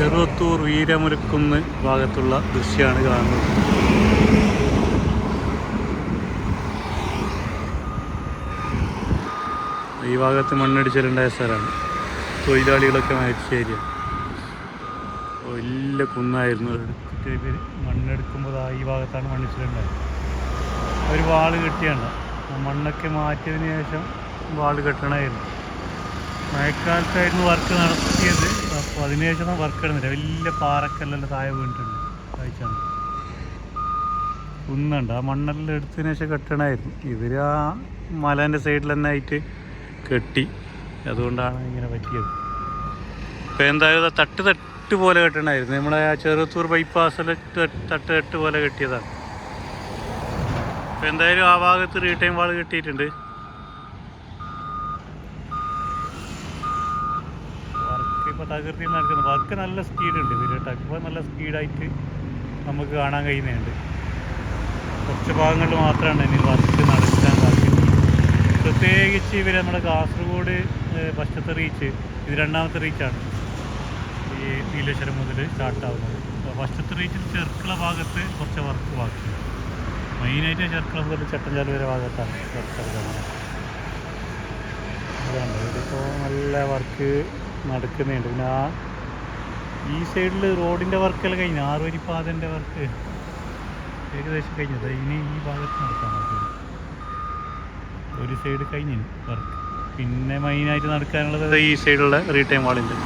ചെറുവത്തൂർ വീരമുരുക്കുന്ന് ഭാഗത്തുള്ള ദൃശ്യമാണ് കാണുന്നത്. ഈ ഭാഗത്ത് മണ്ണടിച്ചിലുണ്ടായ സ്ഥലമാണ്. തൊഴിലാളികളൊക്കെ മരിച്ച ഏരിയ വലിയ കുന്നായിരുന്നു പേര് മണ്ണെടുക്കുമ്പോൾ ഈ ഭാഗത്താണ് മണ്ണിച്ചിലുണ്ടായത് ഒരു വാൾ കെട്ടിയാണ്. മണ്ണൊക്കെ മാറ്റിയതിന് ശേഷം വാൾ കെട്ടണമായിരുന്നു. മഴക്കാലത്തായിരുന്നു വർക്ക് നടത്തിയത്. അപ്പോൾ അതിനുശേഷം വർക്ക് ഇടുന്നില്ല വലിയ പാറക്കല്ലെല്ലാം താഴെ വീണിട്ടുണ്ട്. കാഴ്ചയാണ് കുന്നുണ്ട്. ആ മണ്ണെല്ലാം എടുത്തതിന് ശേഷം കെട്ടണമായിരുന്നു. ഇവർ ആ മലേന്റെ സൈഡിൽ തന്നെ ആയിട്ട് കെട്ടി. അതുകൊണ്ടാണ് ഇങ്ങനെ പറ്റിയത്. ഇപ്പം എന്തായാലും തട്ട് തട്ട് പോലെ കെട്ടണമായിരുന്നു. നമ്മളെ ആ ചെറുത്തൂർ ബൈപ്പാസിൽ തട്ട് തട്ട് പോലെ കെട്ടിയതാണ്. ഇപ്പം എന്തായാലും ആ ഭാഗത്ത് റീടൈം വാൾ കെട്ടിയിട്ടുണ്ട്. തകർത്തി നടക്കുന്നത് വർക്ക് നല്ല സ്പീഡുണ്ട് ഇപ്പോൾ നല്ല സ്പീഡായിട്ട് നമുക്ക് കാണാൻ കഴിയുന്നുണ്ട്. കുറച്ച് ഭാഗങ്ങളിൽ മാത്രമാണ് ഇനി വർക്ക് നടക്കാൻ സാധിക്കുന്നത്. പ്രത്യേകിച്ച് ഇവർ നമ്മുടെ കാസർഗോഡ് ഫസ്റ്റത്തെ റീച്ച് ഇത് രണ്ടാമത്തെ റീച്ചാണ്. ഈ നീലേശ്വരം മുതൽ സ്റ്റാർട്ടാവുന്നത്. ഫസ്റ്റത്തെ റീച്ചിൽ ചെർക്കള ഭാഗത്ത് കുറച്ച് വർക്ക് ബാക്കി മെയിനായിട്ട് ചെർക്കള മുതൽ ചട്ടഞ്ചാൽ വരെ ഭാഗത്താണ് വർക്ക് നടക്കുന്നത്. അതുകൊണ്ട് ഇതിപ്പോൾ നല്ല വർക്ക് നടക്കുന്നുണ്ട്. പിന്നെ ആ ഈ സൈഡിൽ റോഡിന്റെ വർക്കെല്ലാം കഴിഞ്ഞു. ആറുവരിപ്പാതന്റെ വർക്ക് ഏകദേശം കഴിഞ്ഞത് ഇനി ഈ ഭാഗത്ത് നടക്കാൻ ഒരു സൈഡ് കഴിഞ്ഞു വർക്ക് പിന്നെ മെയിനായിട്ട് നടക്കാനുള്ളത് ഈ സൈഡുള്ള റീടൈം വാളിന്റെ